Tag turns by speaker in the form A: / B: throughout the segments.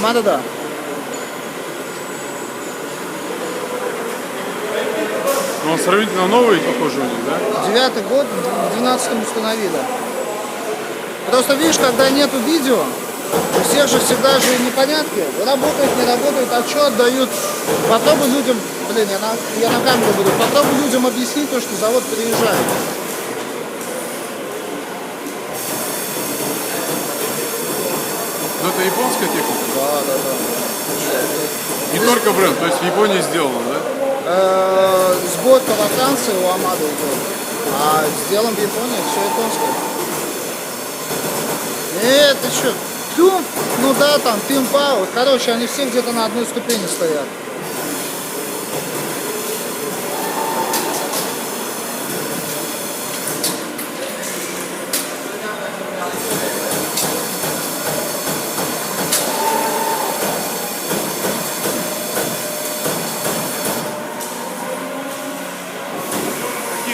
A: Амада, да.
B: Но он сравнительно новый, похоже, у них, да?
A: Девятый год, в двенадцатом установили. Просто видишь, когда нету видео, у всех же всегда же непонятки. Работает, не работает, отчет дают. Попробуй людям, блин, я на, я на камеру буду, попробуй людям объяснить то, что завод приезжает.
B: Но это японская техника?
A: Да, да.
B: Не только бренд, то есть в Японии сделано, да?
A: Э, Сборка во Франции у Амады идет, а сделан в Японии, все японское. Э, ты что? Тюм? Ну да, там, Тим Пауэр. Короче, они все где-то на одной ступени стоят.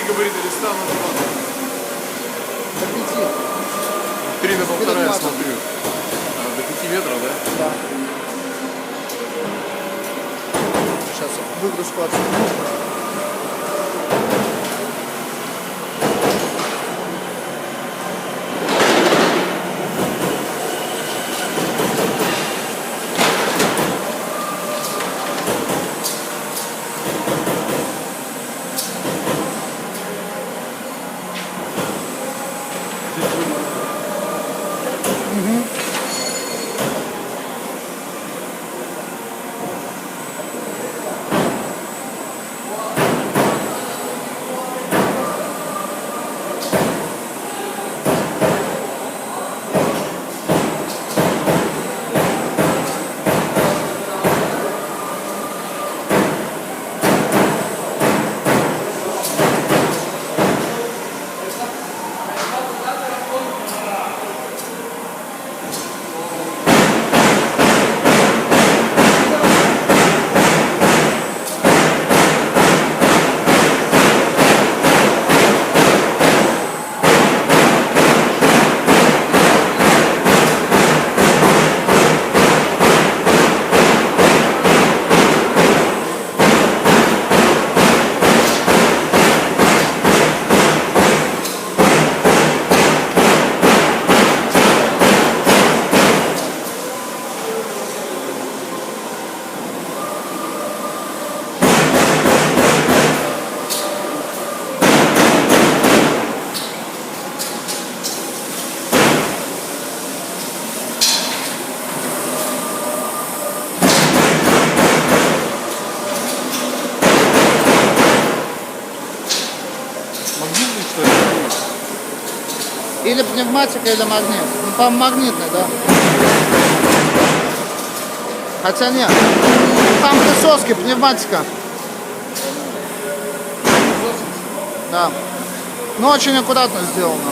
B: Габариты листа на два?
A: До пяти.
B: Три на полтора я смотрю. А, До пяти метров, да?
A: Да. Сейчас выгрузку отсюда. Или пневматика, или магнит. Ну, по-моему, магнитный, да. Хотя нет. Там присоски, пневматика. Да. Ну, очень аккуратно сделано.